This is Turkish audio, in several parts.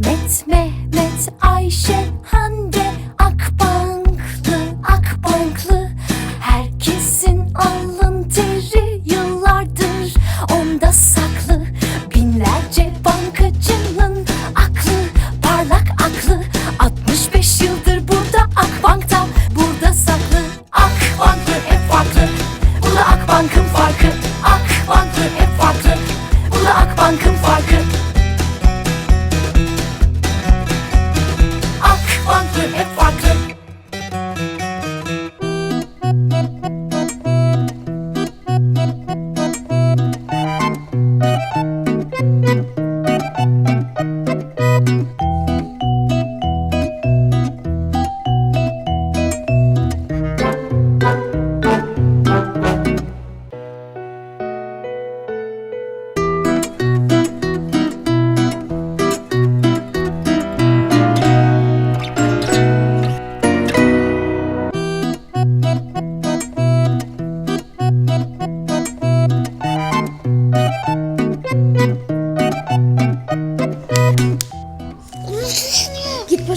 Ahmet, Mehmet, Ayşe, Hande Akbanklı, Akbanklı. Herkesin alın teri yıllardır. Onda saklı Binlerce bankacının aklı, parlak aklı 65 yıldır burada Akbank'ta, burada saklı Akbank'lı hep farklı, bu da Akbank'ın farkı Akbank'lı hep farklı, bu da Akbank'ın farkı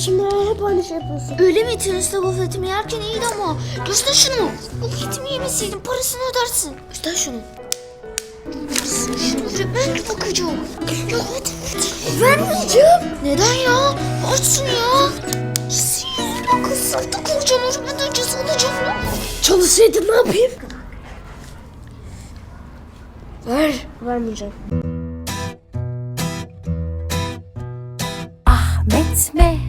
Başımdan hep aynı şey yapıyorsun. Öyle mi? Teniste gofretimi yerken iyiydi ama. Göster şunu. Gofretimi yemeseydin parasını ödersin. Göster şunu. Ben de bakacağım. Ya hadi hadi. Vermeyeceğim. Neden ya? Açsın ya. Senin yüzünden kız sırtı kuracağım. Öğretmenden ceza alacağım. Çalışsaydın ne yapayım? Ver. Vermeyeceğim. Ahmet, Mehmet,